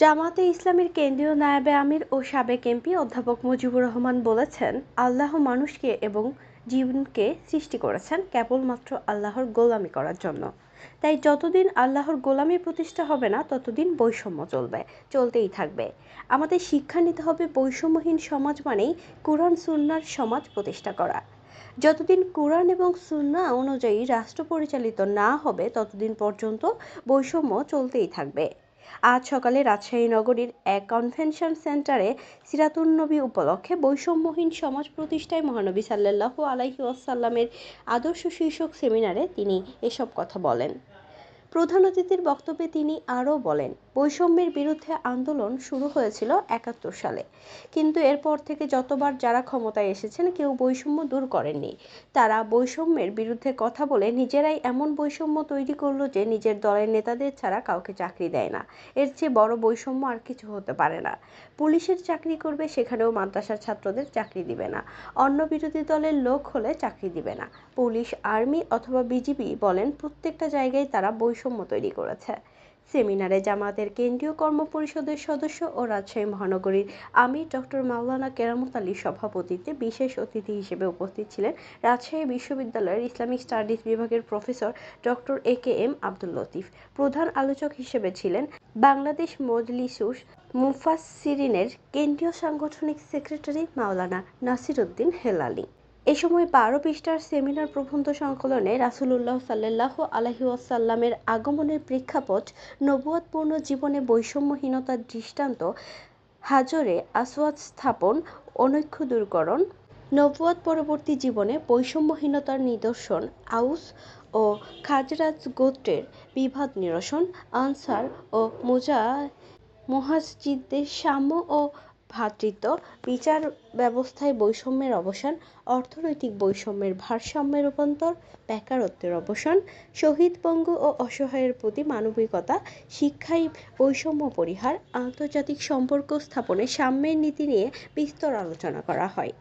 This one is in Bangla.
জামাতে ইসলামের কেন্দ্রীয় নায়াবে আমির ও সাবেক এমপি অধ্যাপক মুজিবুর রহমান বলেছেন, আল্লাহ মানুষকে এবং জীবনকে সৃষ্টি করেছেন কেবলমাত্র আল্লাহর গোলামি করার জন্য। তাই যতদিন আল্লাহর গোলামি প্রতিষ্ঠা হবে না, ততদিন বৈষম্য চলবে, চলতেই থাকবে। আমাদের শিক্ষা নিতে হবে বৈষম্যহীন সমাজ মানেই কোরআন, সুন্নার সমাজ প্রতিষ্ঠা করা। যতদিন কোরআন এবং সুন্না অনুযায়ী রাষ্ট্র পরিচালিত না হবে, ততদিন পর্যন্ত বৈষম্য চলতেই থাকবে। আজ সকালে রাজশাহী নগরীর এক কনভেনশন সেন্টারে সিরাতুন্নবী উপলক্ষে বৈষম্যহীন সমাজ প্রতিষ্ঠায় মহানবী সাল্লাল্লাহু আলাইহি ওয়াসাল্লামের আদর্শ শীর্ষক সেমিনারে তিনি এসব কথা বলেন। প্রধান অতিথির বক্তব্যে তিনি আরও বলেন বৈষম্যের বিরুদ্ধে আন্দোলন শুরু হয়েছিল একাত্তর সালে। কিন্তু এরপর থেকে যতবার যারা ক্ষমতায় এসেছেন, কেউ বৈষম্য দূর করেননি। তারা বৈষম্যের বিরুদ্ধে কথা বলে নিজেরাই এমন বৈষম্য তৈরি করল যে নিজের দলের নেতাদের ছাড়া কাউকে চাকরি দেয় না। এর চেয়ে বড় বৈষম্য আর কিছু হতে পারে না। পুলিশের চাকরি করবে, সেখানেও মাদ্রাসার ছাত্রদের চাকরি দিবে না। অন্য বিরোধী দলের লোক হলে চাকরি দিবে না। পুলিশ, আর্মি অথবা বিজিবি বলেন প্রত্যেকটা জায়গায় তারা বৈষম্য তৈরি করেছে। সেমিনারে জামাতের কেন্দ্রীয় কর্ম পরিষদের সদস্য ও রাজশাহী মহানগরীর আমির ডক্টর মাওলানা কেরামত আলীর সভাপতিত্বে বিশেষ অতিথি হিসেবে উপস্থিত ছিলেন রাজশাহী বিশ্ববিদ্যালয়ের ইসলামিক স্টাডিজ বিভাগের professor doctor A K M Abdul Latif. প্রধান আলোচক হিসেবে ছিলেন বাংলাদেশ মজলিসুস মুফাসসিরিনের কেন্দ্রীয় সাংগঠনিক সেক্রেটারি মাওলানা নাসির উদ্দিন হেলালি। এ সময় বারো পৃষ্ঠার সেমিনার প্রবন্ধ সংকলনে রাসূলুল্লাহ সাল্লাল্লাহু আলাইহি ওয়াসাল্লামের আগমনের প্রেক্ষাপট নবুয়তপূর্ণ জীবনে বৈষম্যহীনতার দৃষ্টান্ত, হাজরে আসওয়াদ স্থাপন, অনৈক্য দূরকরণ নবুয়ত পরবর্তী জীবনে বৈষম্যহীনতার নিদর্শন, আউস ও খাজরাজ গোত্রের বিভাদ নিরসন, আনসার ও মোজা মুহাজিরদের সাম্য ও ভ্রাতৃত্ব বিচার ব্যবস্থায় বৈষম্যের অবসান, অর্থনৈতিক বৈষম্যের ভারসাম্যের রূপান্তর, বেকারত্বের অবসান শহীদ বঙ্গ ও অসহায়ের প্রতি মানবিকতা, শিক্ষায় বৈষম্য পরিহার, আন্তর্জাতিক সম্পর্ক স্থাপনে সাম্যের নীতি নিয়ে বিস্তর আলোচনা করা হয়।